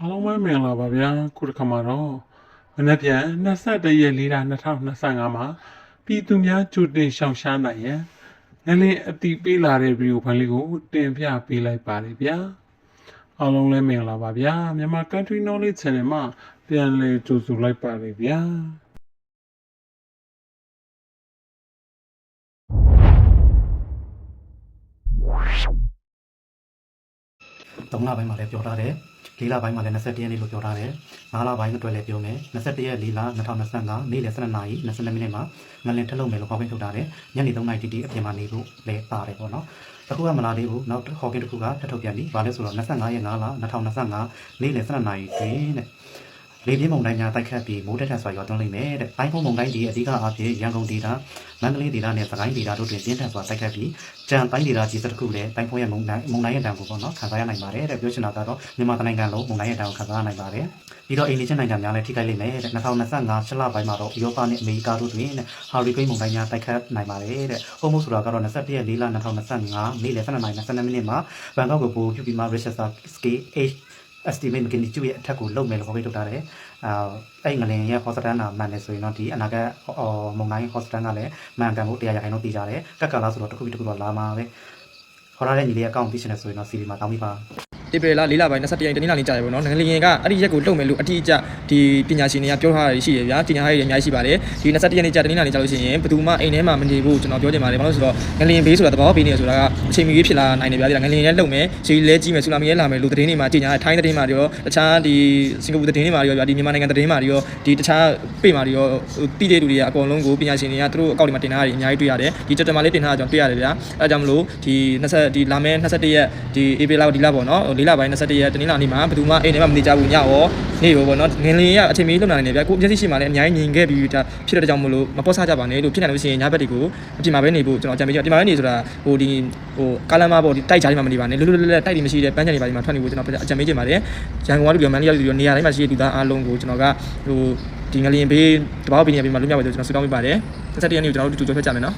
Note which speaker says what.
Speaker 1: အားလုံးပဲမင်္ဂလာပါဗျာခုတစ်ခါမှာတော့မနေ့ပြန်21ရက်4လ2025မှာပြည်သူများကြိုတင်ရှောင်ရှားနိုင်ရန်ငလင်းအတိပေးလာတဲ့ဗီဒီယိုဖိုင်လေးကိုတင်ပြပေးလိုက်ပါတယ်ဗျာအားလုံးလည်းမင်္ဂလာပါဗျာမြန်မာ Country Knowledge Channel မှာပြန်လည်ကြိုဆိုလိုက်ပါတယ်ဗျာ
Speaker 2: 3လပိုင်းမှာလည်းပြောထားတယ် 4လပိုင်းမှာလည်း21ရက်နေ့လို့ပြောထားတယ်5လပိုင်းအတွက်လည်းပြောမယ်21ရက်4လ2025နေ့လယ်12နာရီ22မိနစ်မှာငလင်ထက်လုံးမယ်လို့ဟောကိန်းထုတ်ထားတယ်ညနေ3နာရီတီတီအပြင်မှာနေဖို့လည်းပါတယ်ပေါ့နော်အခုကမလာသေးဘူးနောက်ဟောကိန်းတစ်ခုကထပ်ထုတ်ပြန်ပြီဘာလဲဆိုတော့25ရက်5လ2025နေ့လယ်12နာရီတွင်တဲ့ လေပြင်းမုန်တိုင်းများတိုက်ခတ်ပြီးမိုးတက်ထန်စွာရွာသွန်းလိမ့်မယ်တဲ့။တိုင်းဖုံမုန်တိုင်းဒီအဓိကအဖြစ်ရန်ကုန်ဒေသမန္တလေးဒေသနဲ့စကိုင်းဒေသတို့တွင်ပြင်းထန်စွာတိုက်ခတ်ပြီးကြံတိုင်းဒေသကြီးစတစ်ခုလည်းတိုင်းဖုံရဲ့မုန်တိုင်းမုန်တိုင်းရဲ့တံကိုပေါ့နော်ခံစားရနိုင်ပါတယ်တဲ့။ပြောချင်တာကတော့မြန်မာတိုင်းနိုင်ငံလုံးမုန်တိုင်းရဲ့တံကိုခံစားရနိုင်ပါတယ်။ပြီးတော့အိန္ဒိယနိုင်ငံများလည်းထိခိုက်လိမ့်မယ်တဲ့။2025ရှလပိုင်းမှာတော့ဥရောပနဲ့အမေရိကတို့တွင်ဟာရီကိန်းမုန်တိုင်းများတိုက်ခတ်နိုင်ပါတယ်တဲ့။ဟုတ်မို့ဆိုတာကတော့21ရက်4လ2025နေ့လယ်12နာရီ22မိနစ်မှာဘန်ကောက်ကိုပို့ပြပြီးမှ Richard Scale H estimate magnitude ရဲ့အထက်ကိုလုံမယ်လို့ဟောပေးထုတ်ထားတယ်။အာအဲ့ငလင်ရဲ့ hospital နာမှန်တယ်ဆိုရင်တော့ဒီအနာဂတ်အော်မုံတိုင်း hospital ကလည်းမှန်ကန်ဖို့တရားရခိုင်တော့သိကြတယ်။ကက်ကလာဆိုတော့တစ်ခုပြီးတစ်ခုတော့လာမှာပဲ။ခေါ်ရတဲ့ညီလေးအကောင့်သိချင်တယ်ဆိုရင်တော့ CV မှာတောင်းပြီးပါ
Speaker 3: ဧပြီလ၄လပိုင်း21ရက်တနင်္လာနေ့ကြာရပေါ့နော်ငလျင်ကအဲ့ဒီရက်ကိုလှုပ်မယ်လို့အတိအကျဒီပညာရှင်တွေကပြောထားတာရှိရဗျာပညာရေးတွေအများကြီးရှိပါတယ်ဒီ21ရက်နေ့ကြာတနင်္လာနေ့ကြာလို့ရှိရင်ဘယ်သူမှအိမ်ထဲမှာမနေဘူးကျွန်တော်ပြောချင်ပါတယ်ဘာလို့လဲဆိုတော့ငလျင်ဘေးဆိုတာတဘာဝဘေးနေဆိုတာကအချိန်မီဖြစ်လာနိုင်တယ်ဗျာဒီငလျင်ရဲ့လှုပ်မယ်ရှီလဲကြီးမယ်ဆူနာမီရဲ့လာမယ်လို့သတင်းတွေမှာကြီးညာထိုင်းသတင်းမှာတွေရောတခြားဒီစင်ကာပူသတင်းတွေမှာတွေရောဗျာဒီမြန်မာနိုင်ငံသတင်းမှာတွေရောဒီတခြားပေမှာတွေရောတိတဲ့လူတွေကအကုန်လုံးကိုပညာရှင်တွေကသူတို့အကောင့်တွေမှာတင်ထားတာတွေအများကြီးတွေ့ရတယ်ဒီတက်တမလေးတင်ထားတာကျွန်တော်တွေ့ရတယ်ဗျာအဲဒါကြောင့်မလို့ဒီ20ဒီလာမယ့်21ရက်ဒီဧပြီလဒီလပေါ့နော်၄လပိုင်း21ရက်တနင်္လာနေ့မှာဘယ်သူမှအိမ်ထဲမှာမနေကြဘူးညရောနေရောပေါ့နော်ငလင်ရအချိန်မီလှုပ်လာနေတယ်ဗျာကိုမျက်စိရှိမှလည်းအများကြီးမြင်ခဲ့ပြီးဒါဖြစ်တဲ့ကြောင့်မလို့မပေါ့ဆကြပါနဲ့လို့ဖြစ်နေလို့ရှိရင်ညဘက်တွေကိုအပြင်မှာပဲနေဖို့ကျွန်တော်အကြံပေးချင်တယ်အပြင်မှာပဲနေဆိုတာဟိုဒီဟိုကားလမ်းမပေါ့ဒီတိုက်ကြားတွေမှာမနေပါနဲ့လွတ်လွတ်လပ်လပ်တိုက်တွေမရှိတဲ့ပန်းချန်တွေပါဒီမှာထွက်နေဖို့ကျွန်တော်အကြံပေးချင်ပါတယ်ရန်ကုန်ကလူရောမန္တလေးကလူရောနေရာတိုင်းမှာရှိတဲ့လူသားအားလုံးကိုကျွန်တော်ကဟိုဒီငလင်ဘေးတဘာဘေးနေရာဘေးမှာလွတ်မြောက်ပါစေကျွန်တော်ဆုတောင်းပေးပါတယ်ဆက်တဲ့ရက်နေ့ကိုကျွန်တော်တို့တူတူကြော်ဖက်ကြမယ်နော်